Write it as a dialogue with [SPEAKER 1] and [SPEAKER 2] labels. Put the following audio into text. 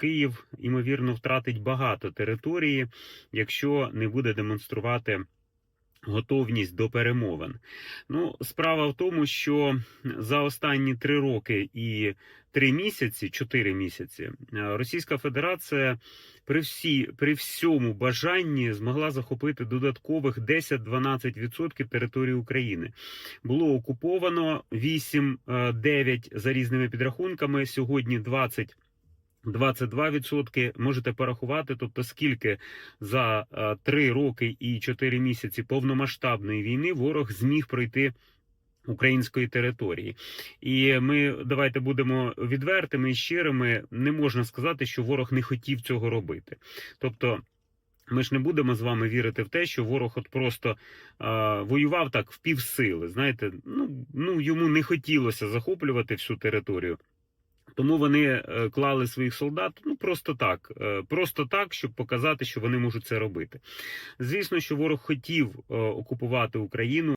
[SPEAKER 1] Київ ймовірно втратить багато території, якщо не буде демонструвати. Готовність до перемовин. Ну, справа в тому, що за останні три роки і три місяці, чотири місяці, е, Російська Федерація при всі при всьому бажанні змогла захопити додаткових 10-12% території України. Було окуповано 8-9 за різними підрахунками. Сьогодні 20 22% можете порахувати, тобто скільки за е, 3 роки і 4 місяці повномасштабної війни ворог зміг пройти української території. І ми давайте будемо відвертими і щирими. Не можна сказати, що ворог не хотів цього робити. Тобто. Ми ж не будемо з вами вірити в те, що ворог от просто е, воював так в півсили. Знаєте, ну, ну йому не хотілося захоплювати всю територію. Тому вони е, клали своїх солдат ну просто так, е, просто так, щоб показати, що вони можуть це робити. Звісно, що ворог хотів е, окупувати Україну.